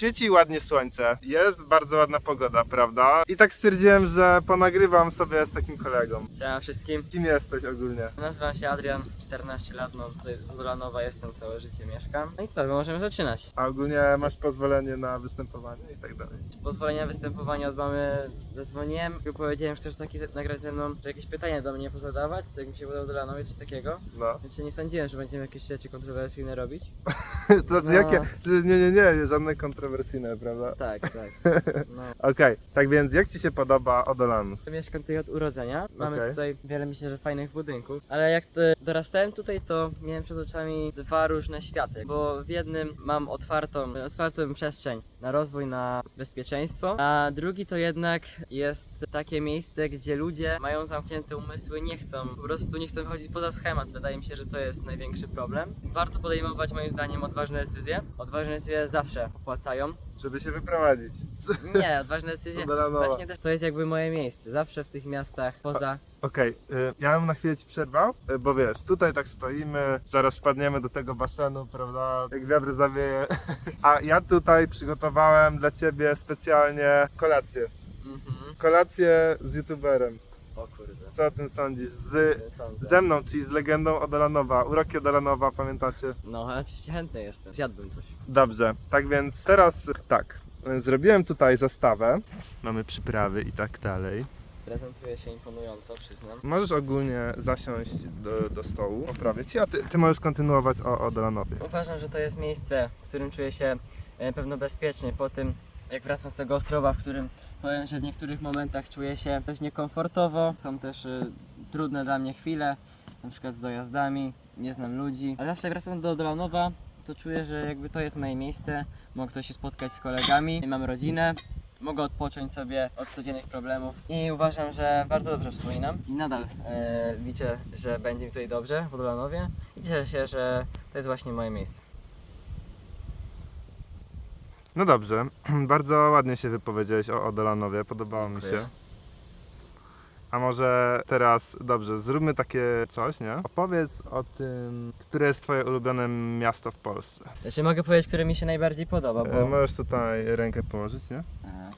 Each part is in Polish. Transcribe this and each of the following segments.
świeci ładnie słońce, jest bardzo ładna pogoda, prawda? I tak stwierdziłem, że ponagrywam sobie z takim kolegą. Siema wszystkim. Kim jesteś ogólnie? Nazywam się Adrian, 14 lat, no tutaj z Dolanowa jestem, całe życie mieszkam. No i co, możemy zaczynać. A ogólnie masz pozwolenie na występowanie i tak dalej. Pozwolenia występowania od mamy zadzwoniłem i powiedziałem, że chcesz taki nagrać ze mną, że jakieś pytania do mnie pozadawać, to jak mi się udało Dolanowi, coś takiego. No. Więc nie sądziłem, że będziemy jakieś rzeczy kontrowersyjne robić. To znaczy No. jakie? Czy Nie, nie, nie, żadne kontrowersyjne, prawda? Tak, tak. No. Okej, tak więc jak Ci się podoba Odolanów? Mieszkam tutaj od urodzenia. Mamy Okej. tutaj wiele, myślę, że fajnych budynków. Ale jak te, dorastałem tutaj, to miałem przed oczami dwa różne światy. Bo w jednym mam otwartą, otwartą przestrzeń na rozwój, na bezpieczeństwo, a drugi to jednak jest takie miejsce, gdzie ludzie mają zamknięte umysły, nie chcą, po prostu nie chcą wychodzić poza schemat. Wydaje mi się, że to jest największy problem. Warto podejmować moim zdaniem odważne decyzje. Odważne decyzje zawsze opłacają. Żeby się wyprowadzić. Nie, odważne decyzje. Co Dolanowa. Właśnie też to jest jakby moje miejsce. Zawsze w tych miastach poza. Okej, y, ja bym na chwilę ci przerwał, y, bo wiesz, tutaj tak stoimy, zaraz wpadniemy do tego basenu, prawda, jak wiatr zawieje. A ja tutaj przygotowałem dla ciebie specjalnie kolację. Mhm. Kolację z youtuberem. O kurde. Co o tym sądzisz? Z, Nie sądzę. ze mną, czyli z legendą Odolanowa, uroki Odolanowa, pamiętacie? No, oczywiście chętny jestem. Zjadłbym coś. Dobrze, tak więc teraz tak, zrobiłem tutaj zastawę, mamy przyprawy i tak dalej. Prezentuje się imponująco, przyznam. Możesz ogólnie zasiąść do, do stołu, poprawię ci, a ty, ty możesz kontynuować o Odolanowie. Uważam, że to jest miejsce, w którym czuję się e, pewno bezpiecznie po tym, jak wracam z tego Ostrowa, w którym powiem, że w niektórych momentach czuję się dość niekomfortowo. Są też e, trudne dla mnie chwile, na przykład z dojazdami, nie znam ludzi. Ale zawsze jak wracam do Dolanowa, to czuję, że jakby to jest moje miejsce. Mogę się spotkać z kolegami, mam rodzinę. Mogę odpocząć sobie od codziennych problemów i uważam, że bardzo dobrze wspominam. I nadal e, liczę, że będzie mi tutaj dobrze w Dolanowie i cieszę się, że to jest właśnie moje miejsce. No dobrze, bardzo ładnie się wypowiedziałeś o Odolanowie, podobało mi się. A może teraz, dobrze, zróbmy takie coś, nie? Opowiedz o tym, które jest twoje ulubione miasto w Polsce. Znaczy mogę powiedzieć, które mi się najbardziej podoba, E, bo Możesz tutaj rękę położyć, nie? Aha.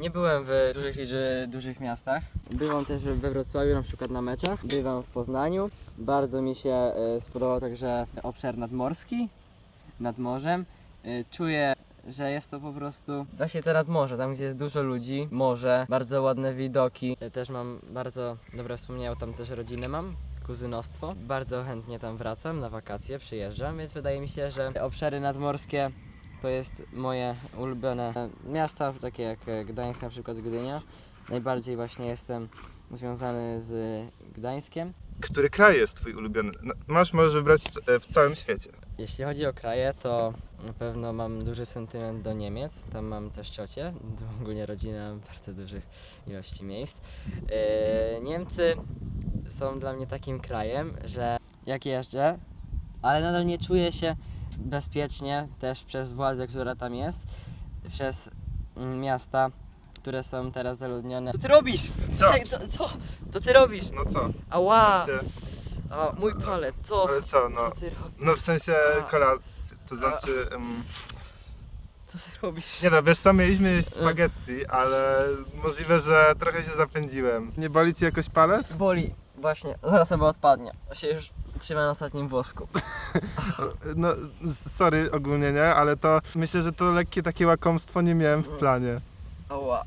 nie byłem w dużych, liczy- dużych miastach. Bywam też we Wrocławiu, na przykład na meczach. Bywam w Poznaniu. Bardzo mi się e, spodobał także obszar nadmorski, nad morzem. E, Czuję, że jest to po prostu właśnie te nadmorze, tam gdzie jest dużo ludzi, morze, bardzo ładne widoki. Też mam bardzo dobre wspomnienia, tam też rodzinę mam. Kuzynostwo. Bardzo chętnie tam wracam na wakacje, przyjeżdżam, więc wydaje mi się, że obszary nadmorskie to jest moje ulubione miasta, takie jak Gdańsk, na przykład Gdynia. Najbardziej właśnie jestem związany z Gdańskiem. Który kraj jest twój ulubiony? No, Masz, możesz wybrać w całym świecie. Jeśli chodzi o kraje, to na pewno mam duży sentyment do Niemiec. Tam mam też ciocię, ogólnie rodzinę bardzo dużych ilości miejsc. E, Niemcy są dla mnie takim krajem, że jak jeżdżę, ale nadal nie czuję się bezpiecznie też przez władzę, która tam jest, przez miasta, które są teraz zaludnione. Co ty robisz? Co? Czekaj, Co, co? co ty robisz? No co? Ała! Się- A, mój palec, co? Ale co, no? Co ty robisz? No w sensie A. kolacji, to znaczy... em, Co ty robisz? Nie no, wiesz co, mieliśmy jeść spaghetti, ale możliwe, że trochę się zapędziłem. Nie boli ci jakoś palec? Boli, właśnie, zaraz sobie odpadnie. Ja się już trzyma na ostatnim włosku. No, sorry ogólnie, nie? Ale to myślę, że to lekkie takie łakomstwo nie miałem w planie. Ała.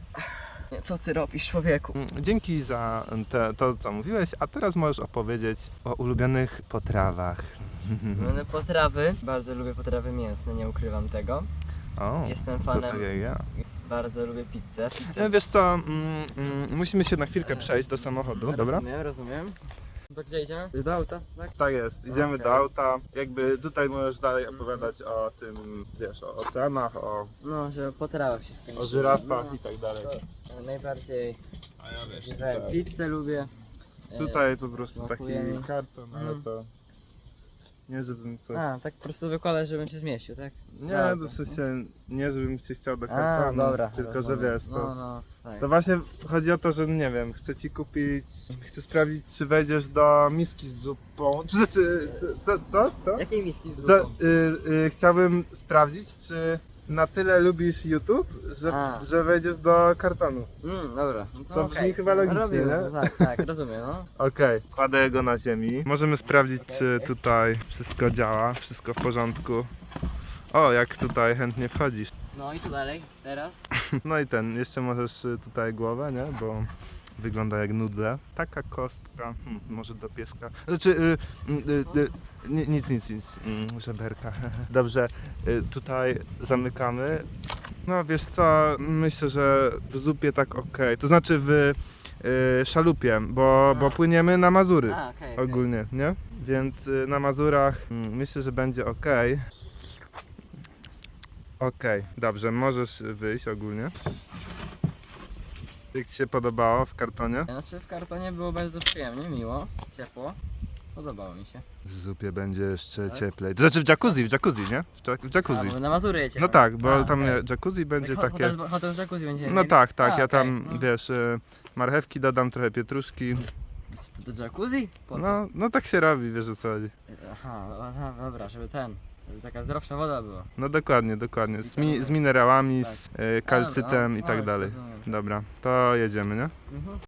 Co ty robisz, człowieku? Mm, Dzięki za te, to, co mówiłeś, a teraz możesz opowiedzieć o ulubionych potrawach. Mamy potrawy. Bardzo lubię potrawy mięsne, nie ukrywam tego. O, Jestem to fanem, jak ja. bardzo lubię pizzę. No, pizzę. wiesz co, mm, mm, musimy się na chwilkę przejść do samochodu, dobra? Rozumiem, rozumiem. To gdzie idziemy? Do auta, tak? Tak jest, idziemy Okej. do auta. Jakby tutaj możesz dalej opowiadać o tym, wiesz, o oceanach, o, No, że potrawa się skończyła. o żyrafach No, i tak dalej. to najbardziej A ja wiesz, że pizzę lubię. E, tutaj po prostu taki smakuje mi. karton, ale Mm. to nie żebym coś... A, tak po prostu wykładać, żebym się zmieścił, tak? Nie, Dobra. to w sensie nie żebym cię chciał do A, kartonu, dobra. tylko rozumiem. że wiesz, to... No, no, tak. To właśnie chodzi o to, że nie wiem, chcę ci kupić, chcę sprawdzić, czy wejdziesz do miski z zupą. Czy, czy co, co, co? Jakiej miski z zupą? y, y, chciałbym sprawdzić, czy na tyle lubisz YouTube, że, A. że wejdziesz do kartonu. Mm, dobra. No To okej. brzmi chyba logicznie, Robimy, nie? Tak, tak, rozumiem, no. Okej, kładę go na ziemi. Możemy sprawdzić, czy tutaj wszystko działa, wszystko w porządku. O, jak tutaj chętnie wchodzisz. No i co dalej? Teraz? No i ten, jeszcze możesz y, tutaj głowę, nie? Bo wygląda jak nudle. Taka kostka, hmm, może do pieska. Znaczy, y, y, y, y, ni- nic, nic, nic, mm, żeberka. Dobrze, y, tutaj zamykamy. No wiesz co, myślę, że w zupie tak ok. To znaczy w y, szalupie, bo, bo płyniemy na Mazury. A, okej. okej. Ogólnie, nie? Więc y, na Mazurach mm, myślę, że będzie ok. Okej, dobrze, możesz wyjść ogólnie. Jak Ci się podobało w kartonie? Znaczy w kartonie było bardzo przyjemnie, miło, ciepło. Podobało mi się. W zupie będzie jeszcze Tak? cieplej. To znaczy w jacuzzi, w jacuzzi, nie? W w A, jacuzzi. bo na Mazury jedziemy. No tak, bo A, tam okej. jacuzzi będzie Ho- takie... Hotel, z- hotel z jacuzzi będziemy No mieli? tak, tak, A, ja okej, tam, no. wiesz, y, marchewki dodam, trochę pietruszki. To do jacuzzi? Po co? No, no tak się robi, wiesz o co chodzi. Aha, no, aha, dobra, żeby ten, taka zdrowsza woda była. No dokładnie, dokładnie. Z, mi, z minerałami, Tak. z y, kalcytem Dobra, i tak już dalej. rozumiem. Dobra, to jedziemy, nie? Mhm.